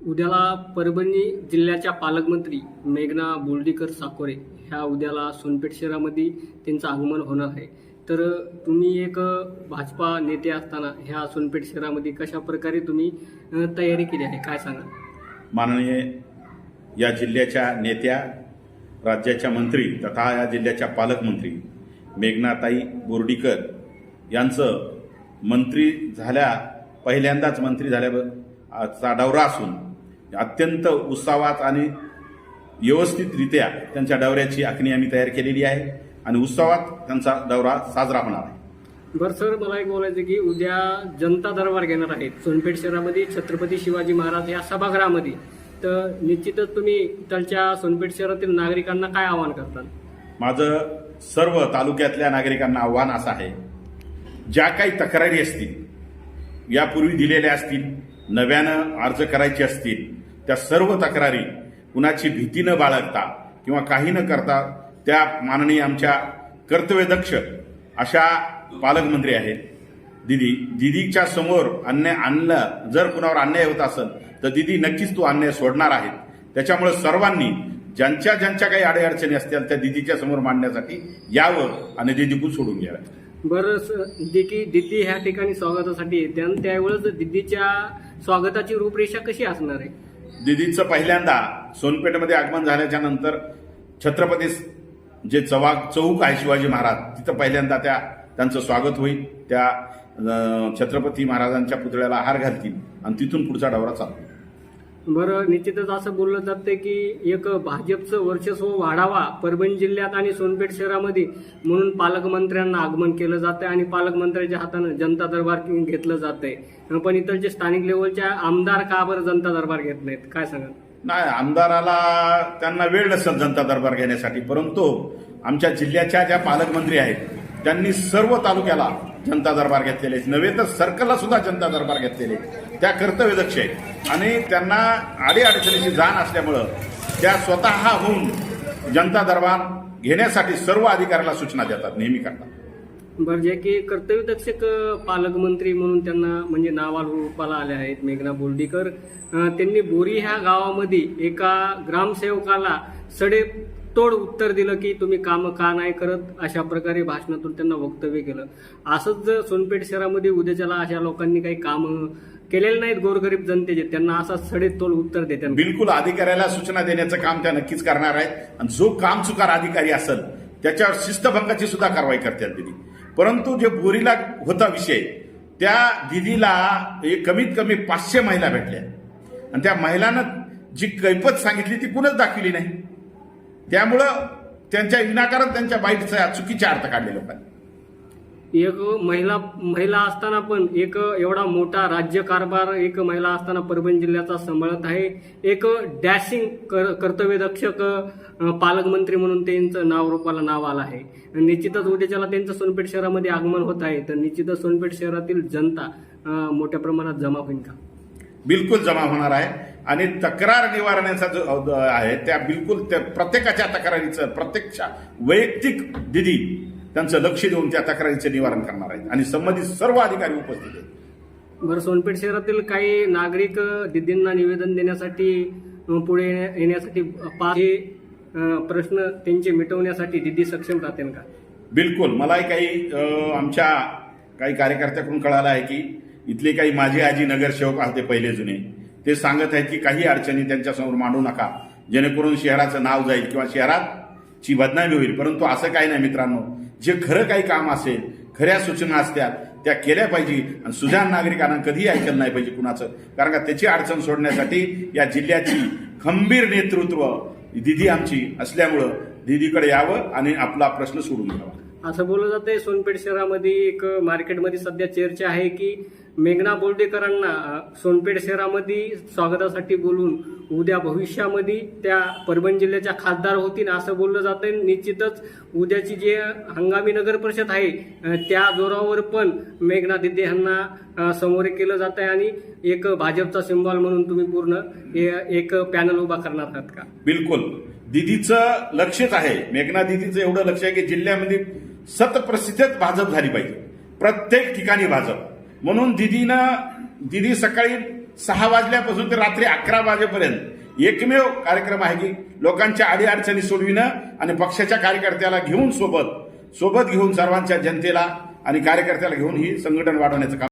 उद्याला परभणी जिल्ह्याच्या पालकमंत्री मेघना बोर्डीकर साकोरे ह्या उद्याला सोनपेठ शहरामध्ये त्यांचं आगमन होणार आहे. तर तुम्ही एक भाजपा नेते असताना ह्या सोनपेठ शहरामध्ये कशा प्रकारे तुम्ही तयारी केली आहे? काय सांगा माननीय या जिल्ह्याच्या नेत्या राज्याच्या मंत्री तथा या जिल्ह्याच्या पालकमंत्री मेघनाताई बोर्डीकर यांचं मंत्री झाल्या पहिल्यांदाच मंत्री झाल्या चा दौरा असून अत्यंत उत्सावात आणि व्यवस्थितरित्या त्यांच्या दौऱ्याची आखणी आम्ही तयार केलेली आहे आणि उत्सवात त्यांचा दौरा साजरा होणार आहे. बरं सर मला एक बोलायचं की उद्या जनता दरबार घेणार आहेत. सोनपेठ शहरामध्ये छत्रपती शिवाजी महाराज या सभागृहामध्ये. तर निश्चितच तुम्ही इथलच्या सोनपेठ शहरातील नागरिकांना काय आवाहन करताल? माझं सर्व तालुक्यातल्या नागरिकांना आव्हान असं आहे ज्या काही तक्रारी असतील यापूर्वी दिलेल्या असतील नव्यानं अर्ज करायचे असतील त्या सर्व तक्रारी कुणाची भीती न बाळगता किंवा काही न करता त्या माननीय आमच्या कर्तव्यदक्ष अशा पालकमंत्री आहेत. दिदी दिदीच्या समोर अन्याय आणलं जर कुणावर अन्याय होत असेल तर दिदी नक्कीच तो अन्याय सोडणार आहेत. त्याच्यामुळे सर्वांनी ज्यांच्या ज्यांच्या काही अडीअडचणी असतील त्या दिदीच्या समोर मांडण्यासाठी यावं आणि दिदीकून सोडून घ्यावं बरं जे की दिल्ली ह्या ठिकाणी स्वागतासाठी येते आणि त्यावेळेस दिल्लीच्या स्वागताची रूपरेषा कशी असणार आहे? दिदीचं पहिल्यांदा सोनपेठमध्ये आगमन झाल्याच्यानंतर छत्रपती जे चवा चौक आहे शिवाजी महाराज तिथं पहिल्यांदा त्या त्यांचं स्वागत होईल. त्या छत्रपती महाराजांच्या पुतळ्याला हार घालतील आणि तिथून पुढचा डवरा चालतो बरं निश्चितच असं बोललं जातं की एक भाजपचं वर्चस्व वाढावा परभणी जिल्ह्यात आणि सोनपेठ शहरामध्ये म्हणून पालकमंत्र्यांना आगमन केलं जातं आणि पालकमंत्र्यांच्या हातानं जनता दरबार घेतलं जातंय. पण इतरचे स्थानिक लेवलच्या आमदार का बरं जनता दरबार घेत नाहीत? काय सांगा नाही आमदाराला त्यांना वेळ नसेल जनता दरबार घेण्यासाठी परंतु आमच्या जिल्ह्याच्या ज्या पालकमंत्री आहेत त्यांनी सर्व तालुक्याला जनता दरबार घेतलेले आहेत. नव्हे तर सर्कलला सुद्धा जनता दरबार घेतलेले त्या कर्तव्यदक्ष आहेत. आणि त्यांना अडीअडचणीची जाण असल्यामुळं त्या स्वतः होऊन जनता दरबार घेण्यासाठी सर्व अधिकाऱ्याला सूचना देतात नेहमी करतात. बरं जे की कर्तव्यदक्षक पालकमंत्री म्हणून त्यांना म्हणजे नावाल रूपाला आले आहेत मेघना बोर्डीकर. त्यांनी बोरी ह्या गावामध्ये एका ग्रामसेवकाला सडे तोड उत्तर दिलं की तुम्ही काम का नाही करत? अशा प्रकारे भाषणातून त्यांना वक्तव्य केलं. असंच जर सोनपेठ शहरामध्ये उद्याच्याला अशा लोकांनी काही काम केलेले नाहीत गोरगरीब जनतेचे त्यांना असा सडेतोड उत्तर देतात. बिलकुल अधिकाऱ्याला सूचना देण्याचं काम त्या नक्कीच करणार आहेत. आणि जो काम चुकार अधिकारी असेल त्याच्यावर शिस्तभंगाची सुद्धा कारवाई करतात दिदी. परंतु जे बोरीला होता विषय त्या दिदीला कमीत कमी पाचशे महिला भेटल्या. आणि त्या महिलानं जी कैपत सांगितली ती कुणच दाखवली नाही. त्यामुळं त्यांच्या विनाकारण त्यांच्या बाईटचा चुकीचे अर्थ काढले लोकांनी एक महिला महिला असताना पण एक एवढा मोठा राज्य कारभार एक महिला असताना परभणी जिल्ह्याचा सांभाळत आहे. एक डॅशिंग कर कर्तव्यदक्षक पालकमंत्री म्हणून त्यांचं नाव रूपाला नाव आलं आहे. निश्चितच उद्याच्याला त्यांचं सोनपेठ शहरामध्ये आगमन होत आहे. तर निश्चितच सोनपेठ शहरातील जनता मोठ्या प्रमाणात जमा होईल का? बिलकुल जमा होणार आहे. आणि तक्रार निवारणाचा जो आहे त्या बिलकुल त्या प्रत्येकाच्या तक्रारीचं प्रत्येक वैयक्तिक दिदी त्यांचं लक्ष देऊन त्या तक्रारीचं निवारण करणार आहेत. आणि संबंधित सर्व अधिकारी उपस्थित आहेत. बरं सोनपेठ शहरातील काही नागरिक दिदींना निवेदन देण्यासाठी पुढे येण्या- येण्यासाठी पाच हे, प्रश्न त्यांचे मिटवण्यासाठी दिदी सक्षम राहतील का? बिलकुल. मलाही काही आमच्या काही कार्यकर्त्याकडून कळालं आहे की इथले काही माझे आजी नगरसेवक होते पहिले जुने. ते सांगत आहेत की काही अडचणी त्यांच्यासमोर मांडू नका. जेणेकरून शहराचं नाव जाईल किंवा शहराची बदनामी होईल. परंतु असं काही नाही मित्रांनो. जे खरं काही काम असेल खऱ्या सूचना असतात त्या केल्या पाहिजे. आणि सुजाण नागरिकांना कधीही ऐकलं नाही पाहिजे कुणाचं. कारण का त्याची अडचण सोडण्यासाठी या जिल्ह्याची खंबीर नेतृत्व दिदी आमची असल्यामुळं दिदीकडे यावं आणि आपला प्रश्न सोडून घ्यावा असं बोललं जातंय. सोनपेठ शहरामध्ये एक मार्केटमध्ये सध्या चर्चा आहे की मेघना बोर्डेकरांना सोनपेठ शहरामध्ये स्वागतासाठी बोलून उद्या भविष्यामध्ये त्या परभणी जिल्ह्याच्या खासदार होतील असं बोललं जातंय. निश्चितच उद्याची जे हंगामी नगर परिषद आहे त्या जोरावर पण मेघना दिदे यांना समोर केलं जात आहे आणि एक भाजपचा सिम्बॉल म्हणून तुम्ही पूर्ण एक पॅनल उभा करणार आहात का? बिलकुल. दिदीचं लक्षच आहे मेघना दिदीचं एवढं लक्ष आहे की जिल्ह्यामध्ये शतप्रसिद्धच भाजप झाली पाहिजे. प्रत्येक ठिकाणी भाजप. म्हणून दिदीनं दिदी सकाळी सहा वाजल्यापासून ते रात्री अकरा वाजेपर्यंत एकमेव कार्यक्रम आहे की लोकांच्या अडीअडचणी सोडविणं आणि पक्षाच्या कार्यकर्त्याला घेऊन सोबत सोबत घेऊन सर्वांच्या जनतेला आणि कार्यकर्त्याला घेऊन ही संघटन वाढवण्याचं काम